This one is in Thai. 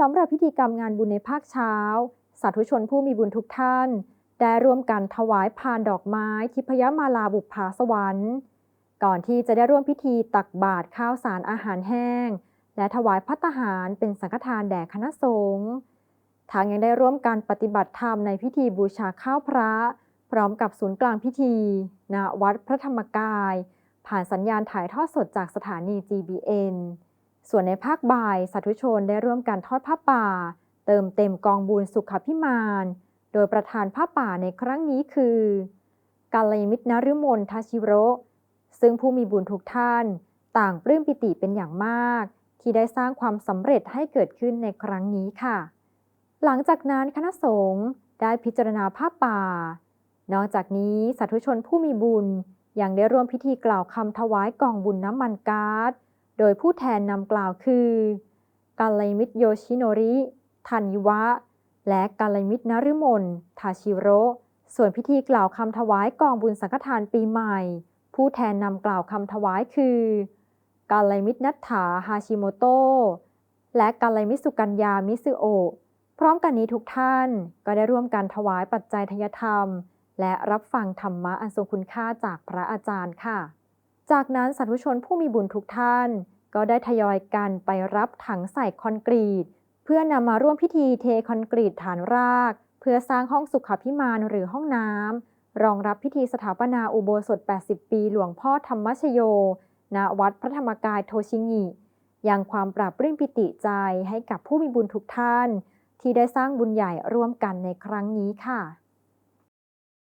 สำหรับพิธีกรรมงานบุญในภาคเช้า สาธุชนผู้มีบุญทุกท่าน ได้ร่วมกันถวายพานดอกไม้ทิพยมาลาบุปผาสวรรค์ ก่อนที่จะได้ร่วมพิธีตักบาตรข้าวสารอาหารแห้ง และถวายพัตตาหารเป็นสังฆทานแด่คณะสงฆ์ทางยังได้ร่วมการปฏิบัติธรรมในพิธีบูชาข้าวพระ พร้อมกับศูนย์กลางพิธีณวัดพระธรรมกาย ผ่านสัญญาณถ่ายทอดสดจากสถานี GBN ส่วนในภาคบ่ายสาธุชนได้ร่วมกันทอดผ้าป่า เติมเต็มกองบุญสุขพิมาน โดยประธานผ้าป่าในครั้งนี้คือกาลยมิตรนฤมลทาชิโรซึ่งผู้มีบุญทุกท่าน ต่างปลื้มปิติเป็นอย่างมาก ที่ได้สร้างความสำเร็จให้เกิดขึ้นในครั้งนี้ค่ะ หลังจากนั้นคณะสงฆ์ได้พิจารณาผ้าป่า นอกจากนี้สาธุชนผู้มีบุญยังได้ร่วมพิธีกล่าวคำถวายกองบุญน้ำมันก๊าซ โดยผู้แทนนำกล่าวคือกาลมิตรโยชิโนริ ทันยิวะ และกาลมิตรนฤมลทาชิโรส่วนพิธีกล่าวคำถวายกองบุญสังฆทานปีใหม่ ผู้แทนนำกล่าวคำถวายคือกาลมิตรนัทธาฮาชิโมโตะและกาลมิตรสุกัญญามิซึโอพร้อมกันนี้ทุกท่านก็ได้ร่วมกันถวายปัจจัยทยธรรม และรับฟังธรรมะอันทรงคุณค่าจากพระอาจารย์ค่ะ จากนั้นสาธุชนผู้มีบุญทุกท่าน ก็ได้ทยอยกันไปรับถังใส่คอนกรีต เพื่อนำมาร่วมพิธีเทคอนกรีตฐานราก เพื่อสร้างห้องสุขาพิมานหรือห้องน้ำรองรับพิธีสถาปนาอุโบสถ 80 ปีหลวงพ่อธรรมชโย ณ วัดพระธรรมกายโทชิงิยังความปราบปลื้มปิติใจให้กับผู้มีบุญทุกท่าน ที่ได้สร้างบุญใหญ่ร่วมกันในครั้งนี้ค่ะ